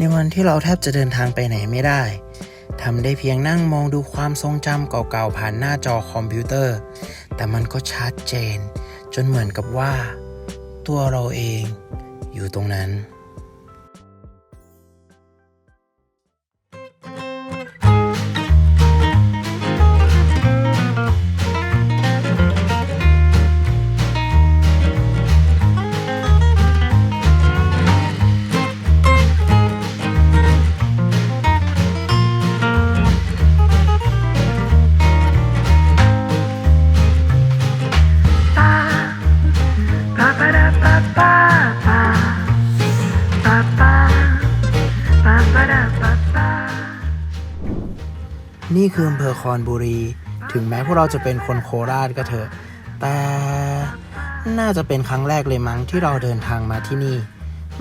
ในวันที่เราแทบจะเดินทางไปไหนไม่ได้ทำได้เพียงนั่งมองดูความทรงจำเก่าๆผ่านหน้าจอคอมพิวเตอร์ แต่มันก็ชัดเจน จนเหมือนกับว่า ตัวเราเองอยู่ตรงนั้น นี่คืออำเภอคอนบุรี ถึงแม้พวกเราจะเป็นคนโคราชก็เถอะ แต่น่าจะเป็นครั้งแรกเลยมั้งที่เราเดินทางมาที่นี่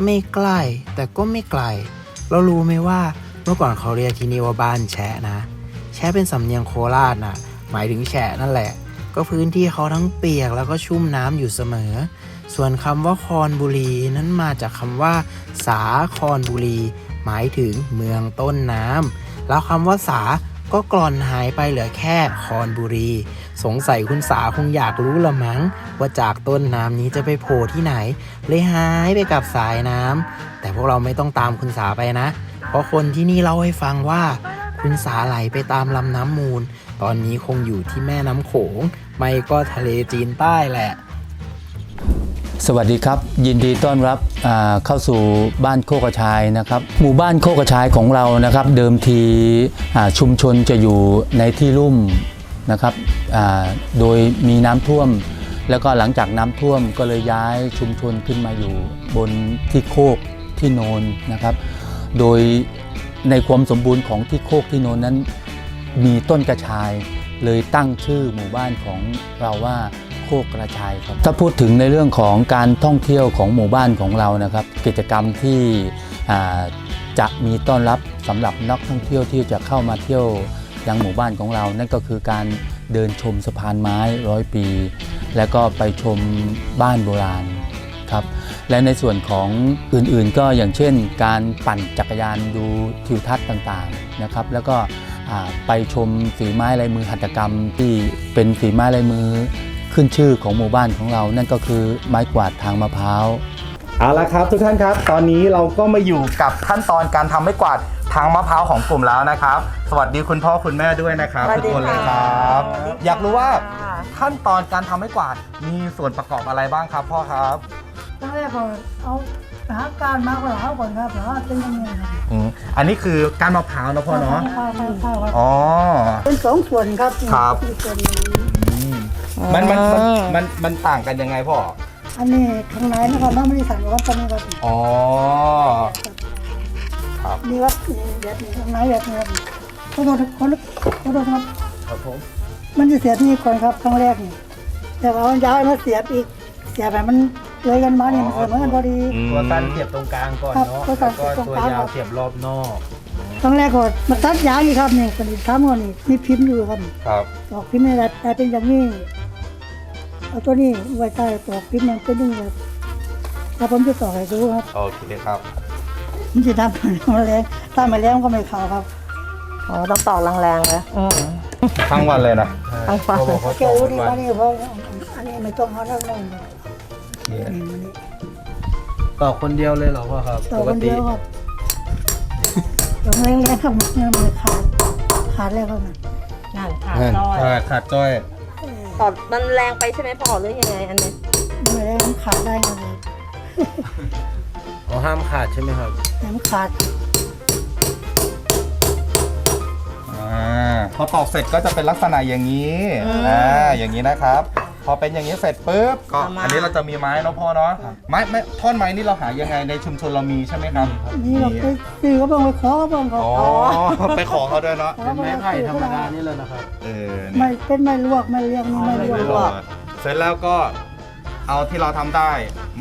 ไม่ใกล้แต่ก็ไม่ไกล เรารู้ไหมว่าเมื่อก่อนเขาเรียกที่นี่ว่าบ้านแฉะนะแฉะเป็นสำเนียงโคราชนะหมายถึงแฉะนั่นแหละ ก็พื้นที่เขาทั้งเปียกแล้วก็ชุ่มน้ำอยู่เสมอ ส่วนคำว่าคอนบุรีนั้นมาจากคำว่า สาคอนบุรี หมายถึงเมืองต้นน้ำแล้วคำว่าสา ก็กร่อนหายไปเหลือแค่คอนบุรี สงสัยคุณสาคงอยากรู้ละมั้ง ว่าจากต้นน้ำนี้จะไปโผล่ที่ไหน เลยหายไปกับสายน้ำแต่พวกเราไม่ต้องตามคุณสาไปนะ เพราะคนที่นี่เล่าให้ฟังว่า คุณสาไหลไปตามลำน้ำมูล ตอนนี้คงอยู่ที่แม่น้ำโขง ไม่ก็ทะเลจีนใต้แหละ สวัสดีครับ ยินดีต้อนรับเข้าสู่บ้านโคกระชายนะครับ หมู่บ้านโคกระชายของเรานะครับ เดิมทีชุมชนจะอยู่ในที่ลุ่มนะครับโดยมีน้ำท่วม แล้วก็หลังจากน้ำท่วมก็เลยย้ายชุมชนขึ้นมาอยู่บนที่โคกที่โนนนะครับ โดยในความสมบูรณ์ของที่โคกที่โนนนั้น มีต้นกระชายเลยตั้งชื่อหมู่บ้านของเราว่า โคกกระชายครับถ้าพูดถึงในเรื่องของการท่องเที่ยวของหมู่บ้านของเรานะครับ กิจกรรมที่จะมีต้อนรับสำหรับนักท่องเที่ยวที่จะเข้ามาเที่ยวยังหมู่บ้านของเรา นั่นก็คือการเดินชมสะพานไม้ร้อยปี แล้วก็ไปชมบ้านโบราณครับและในส่วนของอื่นๆ ก็อย่างเช่น การปั่นจักรยานดูทิวทัศน์ต่างๆนะครับ แล้วก็ไปชมฝีไม้ลายมือหัตถกรรมที่เป็นฝีไม้ลายมือ ขึ้นชื่อของหมู่บ้านของเรา นั่นก็คือไม้กวาดทางมะพร้าวเอาละครับ ทุกท่านครับ ตอนนี้เราก็มาอยู่กับขั้นตอนการทำไม้กวาดทางมะพร้าวของกลุ่มแล้วนะครับ สวัสดีคุณพ่อคุณแม่ด้วยนะครับสวัสทุกดีคนเลยคค่ะรับสวัสดีค่ะอยากรู้ว่าขั้นตอนการทำไม้กวาดมีส่วนประกอบอะไรบ้างครับพ่อครับ ตั้งแรกก่อนเอาหาการมาก่อนหาก่อนครับหาเป็นยังไงครับอืมอันนี้คือการมะพร้าวนะพ่อเนาะ ข้าวข้าวข้าวครับอ๋อ เป็นสองส่วนครับครับอีกส่วนหนึ่งอื มมันมันมันมันมันต่างกันยังไงพ่อ อันนี้ข้างในนะครับน้ำไม่ได้สั่งครับตอนนี้ครับอ๋อ ครับนี่ครับนี่แบบนี้ข้างในแบบนี้ครับขอโทษขอโทษขอโทษครับ ครับผม มันจะเสียบนี่ก่อนครับครั้งแรกนี่ แต่ว่ามันย้ายมาเสียบอีก เสียบแบบมันเลยกันมานี่มันเสมอกันพอดี ตัวสั้นเสียบตรงกลางก่อนครับเนาะตัวสั้นแล้วก็เสียบตรงตัวกลางยาครัวบเสียบรอบนอกครั้งแรกก่อนมันตัดยางอีกครับนี่คนอีกสามคนนี่มีพิมพ์อยู่ครับ ครับตอกพิมพ์นี่แหละแต่เป็นอย่างนี้ เอาตัวนี้ไว้ใต้ตอกพิมพ์มันเป็นอยังไงครับแล้วผมจะต่อให้ดูครับโอเคครับมันจะทำมันแรงถ้าไม่แรงก็ไม่เข้าครับอ๋อต้องต่อแรงๆเลยอืมทั้งวันเลยนะทั้งวันเขาบอกเขาแกต่อรู้ทุดีกวัว่านนี่เพราะอันนี้ไม่ต้องเอาแล้วนั่นนี่มันนี่ต่อคนเดียวเลยเหรอพ่อครับต่อปคกนติเดียวครับต้องแรงๆครับมันมันขาดขาดแล้วครับมันงานขาดนั่นต้อยขาดขาดจ้อย ต่อมันแรงไปใช่ไหมพ่อหรือยังไงอันนี้ไม่แรงมันขาดได้ครับอ๋อห้ามขาดใช่ไหมครับแต่มันขาดอ่าพอตอกเสร็จก็จะเป็นลักษณะอย่างนี้อ่าอย่างนี้นะครับ พอเป็นอย่างนี้เสร็จปุ๊บก็อันนี้เราจะมีไม้เนาะพ่อเนาะไม้ไม้ท่อนไม้นี่เราหายังไงในชุมชนเรามีใช่ไหมครับนี่เราไปซื้อก็ต้องไปขอก็ต้องเขาอ๋อไปขอเขาด้วยเนาะเป็นไม้ไผ่ธรรมดานี่เลยนะครับเออไม่เนี่ยเป็นไม่ลวกไม่เรียกนี่ไม่ลไม่วรกอดเสร็จแล้วก็เอาที่เราทำได้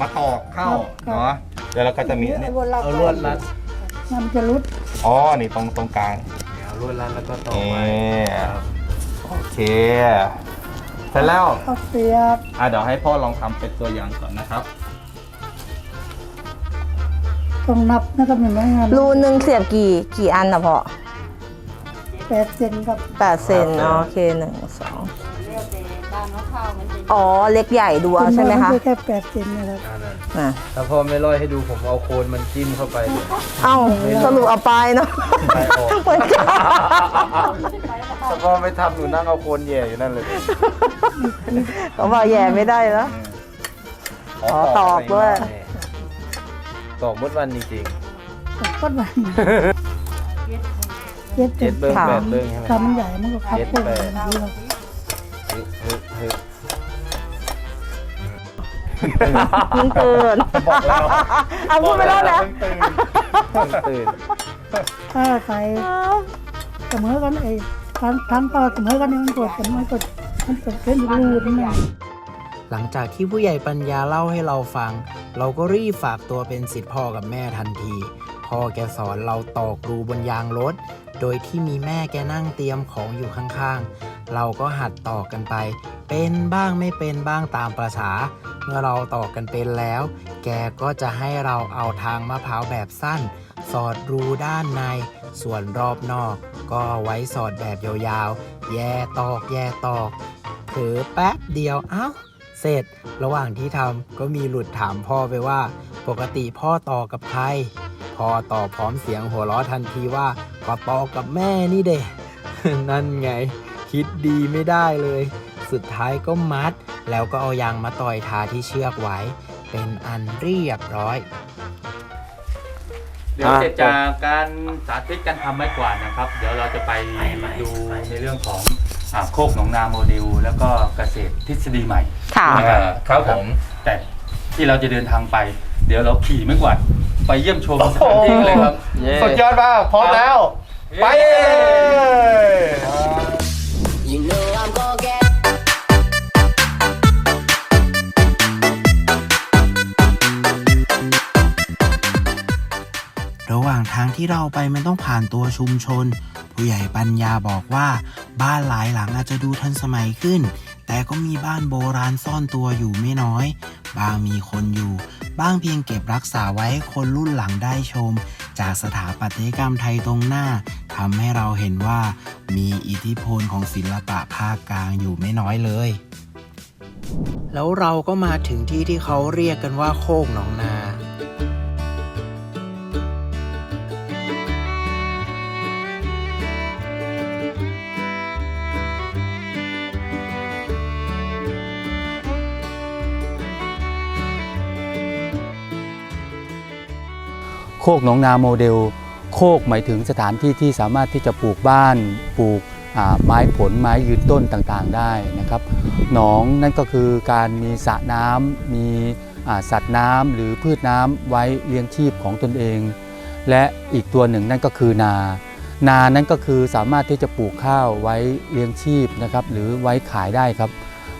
มาตอกเข้าครับเนาะเดี๋ยวเราก็จะมีเนี่ยเอาลวดรัดมันจะรุดอ๋อนี่ตรงตรงกลางเอาลวดรัดแล้วก็ต่อนี่ไว้ครับโอเคเส ร็จแล้วเอาเสียบอะเดี๋ยวให้พ่อลองทำเป็นตัวอย่างก่อนนะครับ ต้องนับนะครับในไม้งานรูหนึ่งเสียบกี่กี่อันนะพ่อแปดเซนครับ แปดเซนอ๋อโอเคหนึ่งสอง อ๋อเล็กใหญ่ดูเอาใช่ไหมคะนแค่แปดเซนนะครับอะถ้าพ่อไม่ร้อยให้ดูผมเอาโคนมันจิ้มเข้าไปเลย เอ้าสรุปเอาไปเนาะไปออก เหมือนกันถ้าพ่อไม่ทำหนูนั่งเอาโคนแย่อยู่นั่นเลยเขาบอกแย่ไม่ได้แล้ว อ๋อตอกด้วยตอกมดวันจริงกับก้อนวันเจ็ดๆเซเจ็นดเบิ้งค่ะ แปดเบิ้งใช่ไหมทำมันใหญ่มันก็คับเจ็ดพวกแปดนี้ครับฮึฮึฮึมั นเกินบอกแล้วเอาพูดไปแล้วนะเพิ่งตื่นตื่นถ้าใครเสมอกันไอ้ทั้งทั้งก็เสมอกันเนี่ยมันกดกันมันกดมันกดเป็นรูนี่นะหลังจากที่ผู้ใหญ่ปัญญาเล่าให้เราฟัง เราก็รีบฝากตัวเป็นสิทธิ์พ่อกับแม่ทันที พ่อแกสอนเราตอกรูบนยางรถ โดยที่มีแม่แกนั่งเตรียมของอยู่ข้างๆ เราก็หัดตอกกันไป เป็นบ้างไม่เป็นบ้างตามประษา เมื่อเราตอกกันเป็นแล้ว แกก็จะให้เราเอาทางมะพร้าวแบบสั้น สอดรูด้านใน ส่วนรอบนอก ก็ไว้สอดแบบยาวๆ แย่ตอกแย่ตอกเผลอแป๊บเดียวเอ้า เสร็จ ระหว่างที่ทำก็มีหลุดถามพ่อไปว่า ปกติพ่อต่อกับใครพ่อตอบพร้อมเสียงหัวเราะทันทีว่าก็ต่อกับแม่นี่เด็นั่นไง คิดดีไม่ได้เลย สุดท้ายก็มัด แล้วก็เอายางมาต่อยทาที่เชือกไว้ เป็นอันเรียบร้อย เดี๋ยวเสร็จจากการสาธิตการทำไม้กวาดนะครับ เดี๋ยวเราจะไปดูในเรื่องของอ่าโคกหนองนาโมเดล แล้วก็เกษตรทฤษฎีใหม่ ค่ะนะครับครับผม แต่ที่เราจะเดินทางไป เดี๋ยวเราขี่ไม้กวาดไปเยี่ยมชมสถานที่กันเลยครับ สุดยอดมากพร้อมแล้ว ไปเลย ทางที่เราไปมันต้องผ่านตัวชุมชน ผู้ใหญ่ปัญญาบอกว่า บ้านหลายหลังอาจจะดูทันสมัยขึ้น แต่ก็มีบ้านโบราณซ่อนตัวอยู่ไม่น้อย บางมีคนอยู่ บ้างเพียงเก็บรักษาไว้ให้คนรุ่นหลังได้ชม จากสถาปัตยกรรมไทยตรงหน้าทำให้เราเห็นว่า มีอิทธิพลของศิลปะภาคกลางอยู่ไม่น้อยเลย แล้วเราก็มาถึงที่ที่เขาเรียกกันว่าโคกหนองนา คกหนองนาโมเดล โคกหมายถึงสถานที่ที่สามารถที่จะปลูกบ้านปลูกไม้ผลไม้ยืนต้นต่างๆได้นะครับหนองนั่นก็คือการมีสระน้ำมีสัตว์น้ำหรือพืชน้ำไว้เลี้ยงชีพของตนเอง และอีกตัวหนึ่งนั่นก็คือนา นานั้นก็คือสามารถที่จะปลูกข้าวไว้เลี้ยงชีพนะครับหรือไว้ขายได้ครับ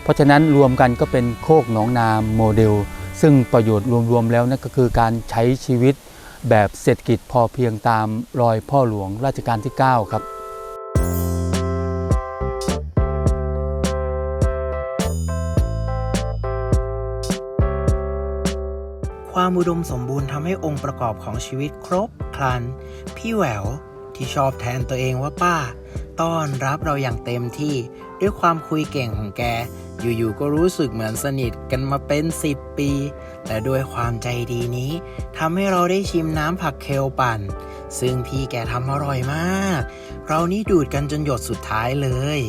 เพราะฉะนั้นรวมกันก็เป็นโคกหนองนาโมเดล ซึ่งประโยชน์รวมๆแล้วนั่นก็คือการใช้ชีวิต แบบเศรษฐกิจพอเพียงตามรอยพ่อหลวงราชการที่ 9 ครับ ความอุดมสมบูรณ์ทำให้องค์ประกอบของชีวิตครบครัน พี่แหววที่ชอบแทนตัวเองว่าป้า ต้อนรับเราอย่างเต็มที่ด้วยความคุยเก่งของแก อยู่ๆก็รู้สึกเหมือนสนิทกันมาเป็น 10 ปีแต่ด้วยความใจดีนี้ทำให้เราได้ชิมน้ำผักเคลปั่น ซึ่งพี่แกทำอร่อยมาก เรานี่ดูดกันจนหยดสุดท้ายเลย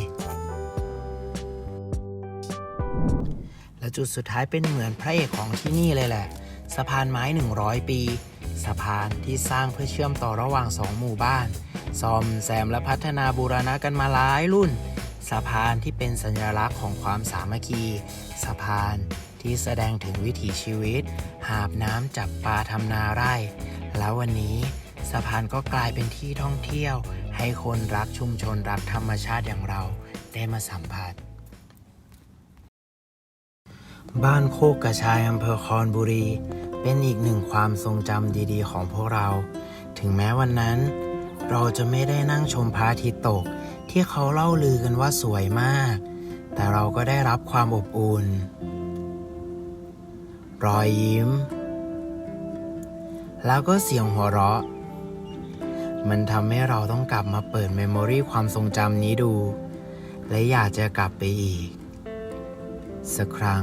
และจุดสุดท้ายเป็นเหมือนพระเอกของที่นี่เลยแหละ สะพานไม้ 100 ปี สะพานที่สร้างเพื่อเชื่อมต่อระหว่างสองหมู่บ้าน ซ่อมแซมและพัฒนาบูรณะกันมาหลายรุ่น สะพานที่เป็นสัญลักษณ์ของความสามัคคี สะพานที่แสดงถึงวิถีชีวิต หาบน้ำจับปลาทำนาไร่ แล้ววันนี้สะพานก็กลายเป็นที่ท่องเที่ยว ให้คนรักชุมชนรักธรรมชาติอย่างเราได้มาสัมผัส บ้านโคกกระชายอำเภอคอนบุรี เป็นอีกหนึ่งความทรงจำดีๆ ของพวกเรา ถึงแม้วันนั้น เราจะไม่ได้นั่งชมพระอาทิตย์ตก ที่เขาเล่าลือกันว่าสวยมาก แต่เราก็ได้รับความอบอุ่น รอยยิ้ม แล้วก็เสียงหัวเราะ มันทำให้เราต้องกลับมาเปิดเมมโมรีความทรงจำนี้ดู และอยากจะกลับไปอีก สักครั้ง